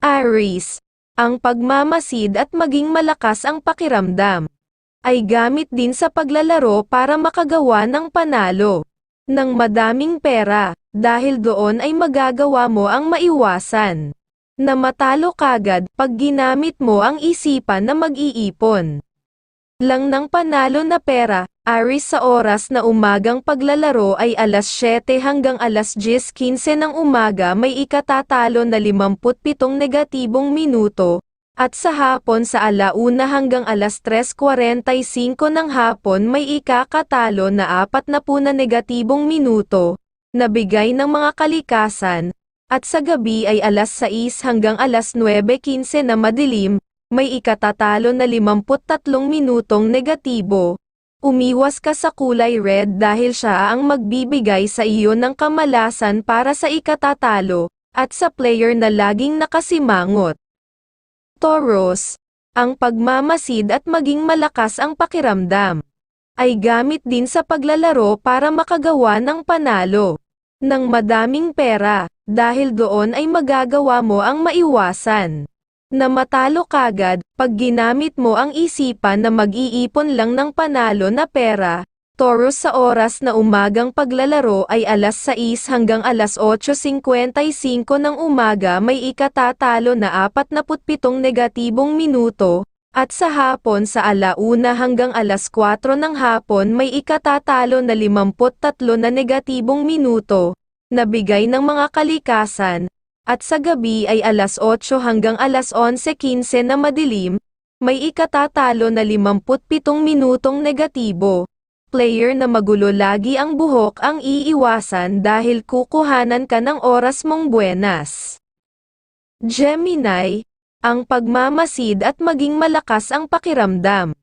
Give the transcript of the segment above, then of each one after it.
Aries, ang pagmamasid at maging malakas ang pakiramdam ay gamit din sa paglalaro para makagawa ng panalo ng madaming pera, dahil doon ay magagawa mo ang maiwasan na matalo kagad pag ginamit mo ang isipan na mag-iipon lang ng panalo na pera, Aris sa oras na umagang paglalaro ay alas 7 hanggang alas 10.15 ng umaga may ikatatalo na 57 negatibong minuto, at sa hapon sa alauna hanggang alas 3.45 ng hapon may ikakatalo na 40 na negatibong minuto, na bigay ng mga kalikasan, at sa gabi ay alas 6 hanggang alas 9.15 na madilim, may ikatatalo na 53 minutong negatibo. Umiwas ka sa kulay red dahil siya ang magbibigay sa iyo ng kamalasan para sa ikatatalo, at sa player na laging nakasimangot. Taurus, ang pagmamasid at maging malakas ang pakiramdam, ay gamit din sa paglalaro para makagawa ng panalo ng madaming pera, dahil doon ay magagawa mo ang maiwasan na matalo kagad, pag ginamit mo ang isipan na mag-iipon lang ng panalo na pera, Taurus sa oras na umagang paglalaro ay alas 6 hanggang alas 8.55 ng umaga may ikatatalo na 47 negatibong minuto, at sa hapon sa alauna hanggang alas 4 ng hapon may ikatatalo na 53 na negatibong minuto, na bigay ng mga kalikasan, at sa gabi ay alas 8 hanggang alas 11.15 na madilim, may ikatatalo na 57 minutong negatibo. Player na magulo lagi ang buhok ang iiwasan dahil kukuhanan ka ng oras mong buenas. Gemini, ang pagmamasid at maging malakas ang pakiramdam,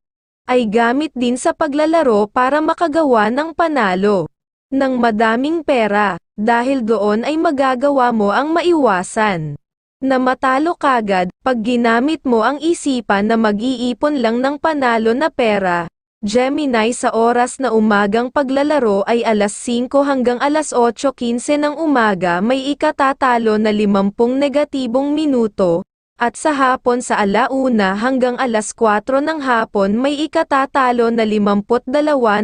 ay gamit din sa paglalaro para makagawa ng panalo ng madaming pera, dahil doon ay magagawa mo ang maiwasan. Na matalo kagad pag ginamit mo ang isipan na mag-iipon lang ng panalo na pera. Gemini sa oras na umagang paglalaro ay alas 5 hanggang alas 8.15 ng umaga may ikatatalo na 50 negatibong minuto, at sa hapon sa alauna hanggang alas 4 ng hapon may ikatatalo na 52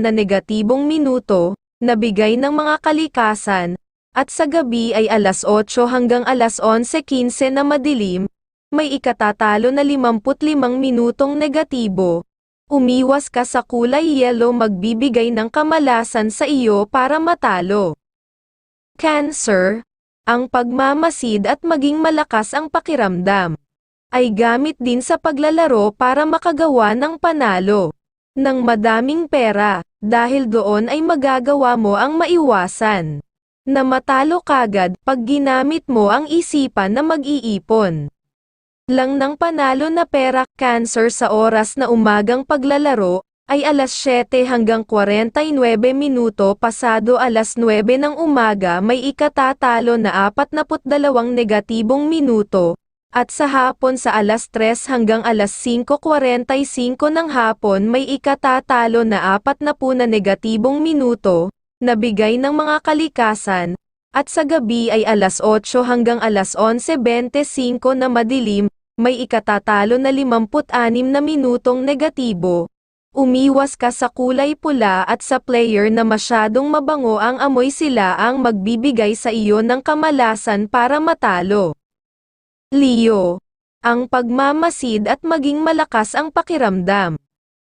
na negatibong minuto, na bigay ng mga kalikasan, at sa gabi ay alas 8 hanggang alas 11.15 na madilim, may ikatatalo na 55 minutong negatibo. Umiwas ka sa kulay yellow magbibigay ng kamalasan sa iyo para matalo. Cancer, ang pagmamasid at maging malakas ang pakiramdam, ay gamit din sa paglalaro para makagawa ng panalo ng madaming pera, dahil doon ay magagawa mo ang maiwasan na matalo kagad pag ginamit mo ang isipan na mag-iipon. Lang ng panalo na pera cancer sa oras na umagang paglalaro ay alas 7 hanggang 49 minuto pasado alas 9 ng umaga may ikatatalo na 42 negatibong minuto, at sa hapon sa alas 3 hanggang alas 5.45 ng hapon may ikatatalo na 40 na negatibong minuto, na bigay ng mga kalikasan, at sa gabi ay alas 8 hanggang alas 11.25 na madilim, may ikatatalo na 56 na minutong negatibo. Umiwas ka sa kulay pula at sa player na masyadong mabango ang amoy sila ang magbibigay sa iyo ng kamalasan para matalo. Leo, ang pagmamasid at maging malakas ang pakiramdam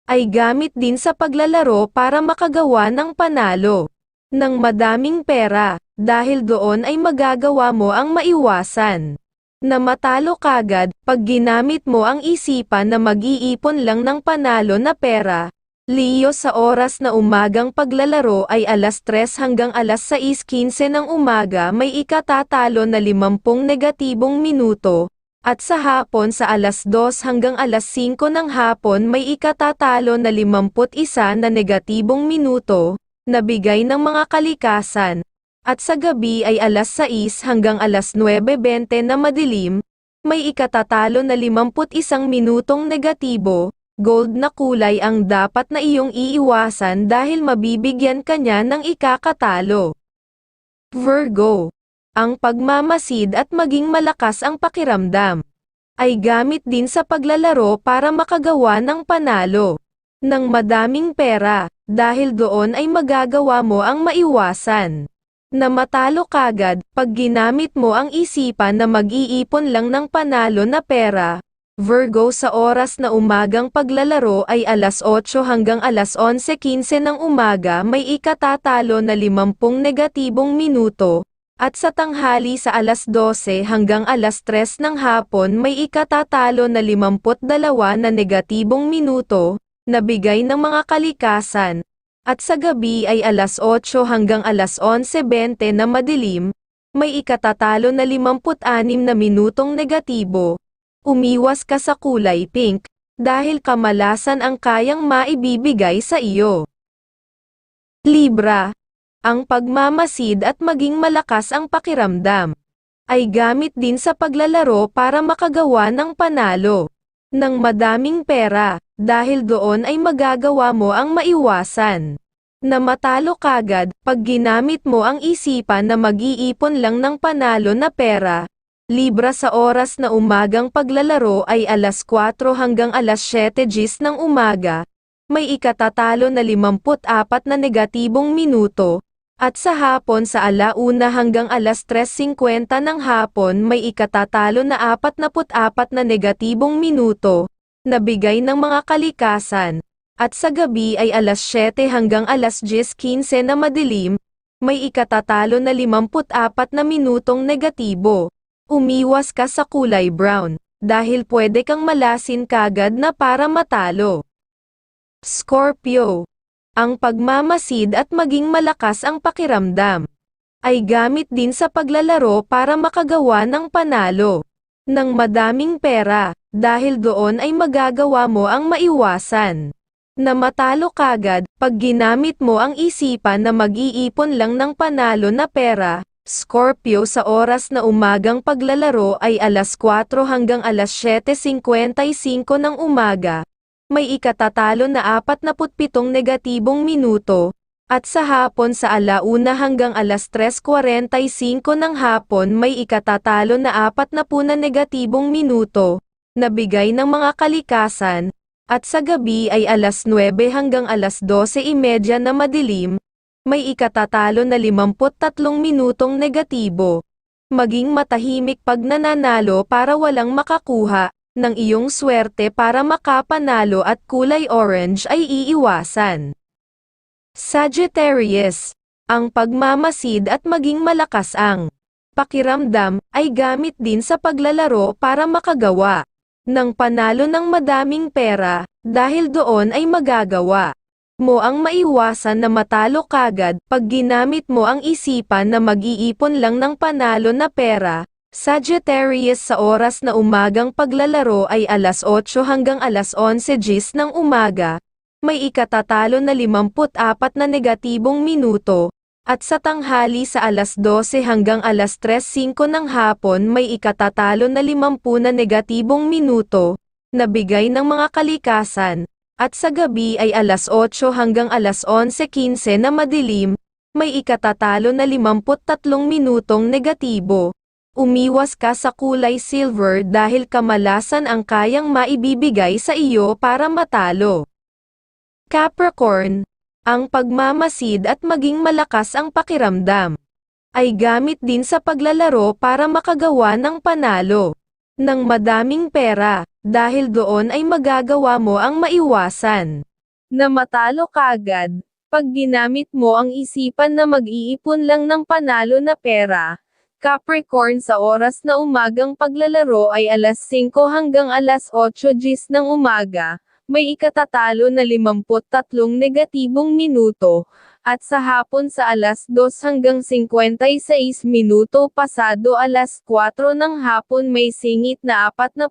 ay gamit din sa paglalaro para makagawa ng panalo ng madaming pera, dahil doon ay magagawa mo ang maiwasan. Na matalo kagad pag ginamit mo ang isipan na mag-iipon lang ng panalo na pera. Leo sa oras na umagang paglalaro ay alas 3 hanggang alas 6.15 ng umaga may ikatatalo na 50 negatibong minuto, at sa hapon sa alas 2 hanggang alas 5 ng hapon may ikatatalo na 51 na negatibong minuto, na bigay ng mga kalikasan, at sa gabi ay alas 6 hanggang alas 9.20 na madilim, may ikatatalo na 51 minutong negatibo, gold na kulay ang dapat na iyong iiwasan dahil mabibigyan ka niya ng ikakatalo. Virgo. Ang pagmamasid at maging malakas ang pakiramdam ay gamit din sa paglalaro para makagawa ng panalo ng madaming pera, dahil doon ay magagawa mo ang maiwasan. Na matalo kagad pag ginamit mo ang isipan na mag-iipon lang ng panalo na pera. Virgo sa oras na umagang paglalaro ay alas 8 hanggang alas 11.15 ng umaga may ikatatalo na 50 negatibong minuto, at sa tanghali sa alas 12 hanggang alas 3 ng hapon may ikatatalo na 52 na negatibong minuto, na bigay ng mga kalikasan, at sa gabi ay alas 8 hanggang alas 11.20 na madilim, may ikatatalo na 56 na minutong negatibo. Umiwas ka sa kulay pink, dahil kamalasan ang kayang maibibigay sa iyo. Libra, ang pagmamasid at maging malakas ang pakiramdam, ay gamit din sa paglalaro para makagawa ng panalo ng madaming pera, dahil doon ay magagawa mo ang maiwasan na matalo kagad pag ginamit mo ang isipan na mag-iipon lang ng panalo na pera. Libra sa oras na umagang paglalaro ay alas 4 hanggang alas 7 gis ng umaga. May ikatatalo na 54 na negatibong minuto, at sa hapon sa alauna hanggang alas 3.50 ng hapon may ikatatalo na 44 na negatibong minuto, na bigay ng mga kalikasan, at sa gabi ay alas 7 hanggang alas 10.15 na madilim, may ikatatalo na 54 na minutong negatibo. Umiwas ka sa kulay brown, dahil pwede kang malasin kagad na para matalo. Scorpio. Ang pagmamasid at maging malakas ang pakiramdam ay gamit din sa paglalaro para makagawa ng panalo ng madaming pera, dahil doon ay magagawa mo ang maiwasan na matalo kagad pag ginamit mo ang isipan na mag-iipon lang ng panalo na pera. Scorpio sa oras na umagang paglalaro ay alas 4 hanggang alas 7.55 ng umaga. May ikatatalo na 47 negatibong minuto, at sa hapon sa alauna hanggang alas 3.45 ng hapon may ikatatalo na 40 na negatibong minuto, na bigay ng mga kalikasan, at sa gabi ay alas 9 hanggang alas 12.30 na madilim, may ikatatalo na 53 minutong negatibo. Maging matahimik pag nananalo para walang makakuha ng iyong swerte para makapanalo at kulay orange ay iiwasan. Sagittarius, ang pagmamasid at maging malakas ang pakiramdam ay gamit din sa paglalaro para makagawa ng panalo ng madaming pera, dahil doon ay magagawa mo ang maiwasan na matalo kagad pag ginamit mo ang isipan na mag-iipon lang ng panalo na pera. Sagittarius sa oras na umagang paglalaro ay alas 8 hanggang alas 11 gis ng umaga. May ikatatalo na 54 na negatibong minuto, at sa tanghali sa alas 12 hanggang alas 3.05 ng hapon may ikatatalo na 50 na negatibong minuto, na bigay ng mga kalikasan, at sa gabi ay alas 8 hanggang alas 11.15 na madilim, may ikatatalo na 53 minutong negatibo. Umiwas ka sa kulay silver dahil kamalasan ang kayang maibibigay sa iyo para matalo. Capricorn, ang pagmamasid at maging malakas ang pakiramdam ay gamit din sa paglalaro para makagawa ng panalo ng madaming pera, dahil doon ay magagawa mo ang maiwasan na matalo kagad, pag ginamit mo ang isipan na mag-iipon lang ng panalo na pera. Capricorn sa oras na umagang paglalaro ay alas 5 hanggang alas 8 gis ng umaga, may ikatatalo na 53 negatibong minuto, at sa hapon sa alas 2 hanggang 56 minuto pasado alas 4 ng hapon may singit na 48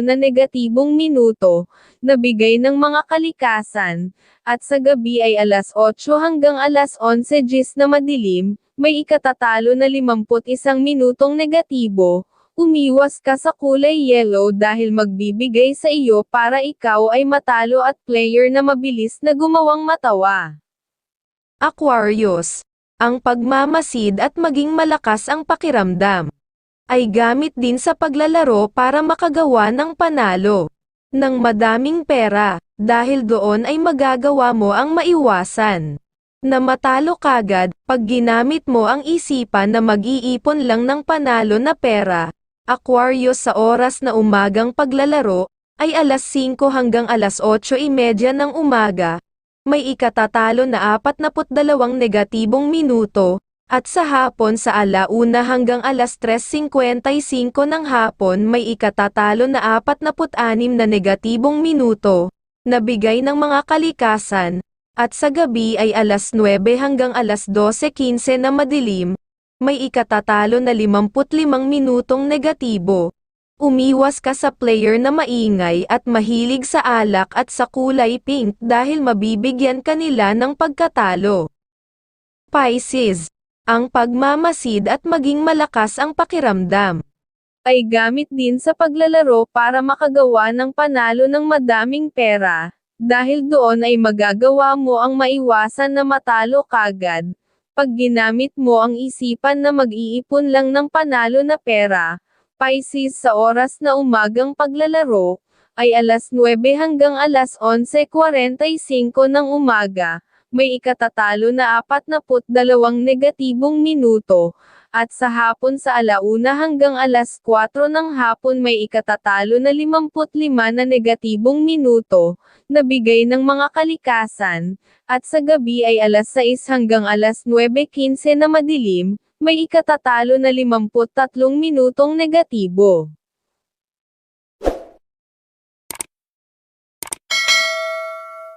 na negatibong minuto, na bigay ng mga kalikasan, at sa gabi ay alas 8 hanggang alas 11 gis na madilim, may ikatatalo na 51 minutong negatibo, umiwas ka sa kulay yellow dahil magbibigay sa iyo para ikaw ay matalo at player na mabilis na gumawang matawa. Aquarius, ang pagmamasid at maging malakas ang pakiramdam ay gamit din sa paglalaro para makagawa ng panalo ng madaming pera, dahil doon ay magagawa mo ang maiwasan na matalo kagad, pag ginamit mo ang isipan na mag-iipon lang ng panalo na pera. Aquarius sa oras na umagang paglalaro, ay alas 5 hanggang alas 8.30 ng umaga. May ikatatalo na 42 negatibong minuto, at sa hapon sa alauna hanggang alas 3.55 ng hapon may ikatatalo na 46 na negatibong minuto, na bigay ng mga kalikasan, at sa gabi ay alas 9 hanggang alas 12.15 na madilim, may ikatatalo na 55 minutong negatibo. Umiwas ka sa player na maingay at mahilig sa alak at sa kulay pink dahil mabibigyan kanila ng pagkatalo. Pisces. Ang pagmamasid at maging malakas ang pakiramdam ay gamit din sa paglalaro para makagawa ng panalo ng madaming pera, dahil doon ay magagawa mo ang maiwasan na matalo kagad. Pag ginamit mo ang isipan na mag-iipon lang ng panalo na pera, Pisces sa oras na umagang paglalaro, ay alas 9 hanggang alas 11.45 ng umaga, may ikatatalo na 42 negatibong minuto, at sa hapon sa alauna hanggang alas 4 ng hapon may ikatatalo na 55 na negatibong minuto, na bigay ng mga kalikasan, at sa gabi ay alas 6 hanggang alas 9.15 na madilim, may ikatatalo na 53 minutong negatibo.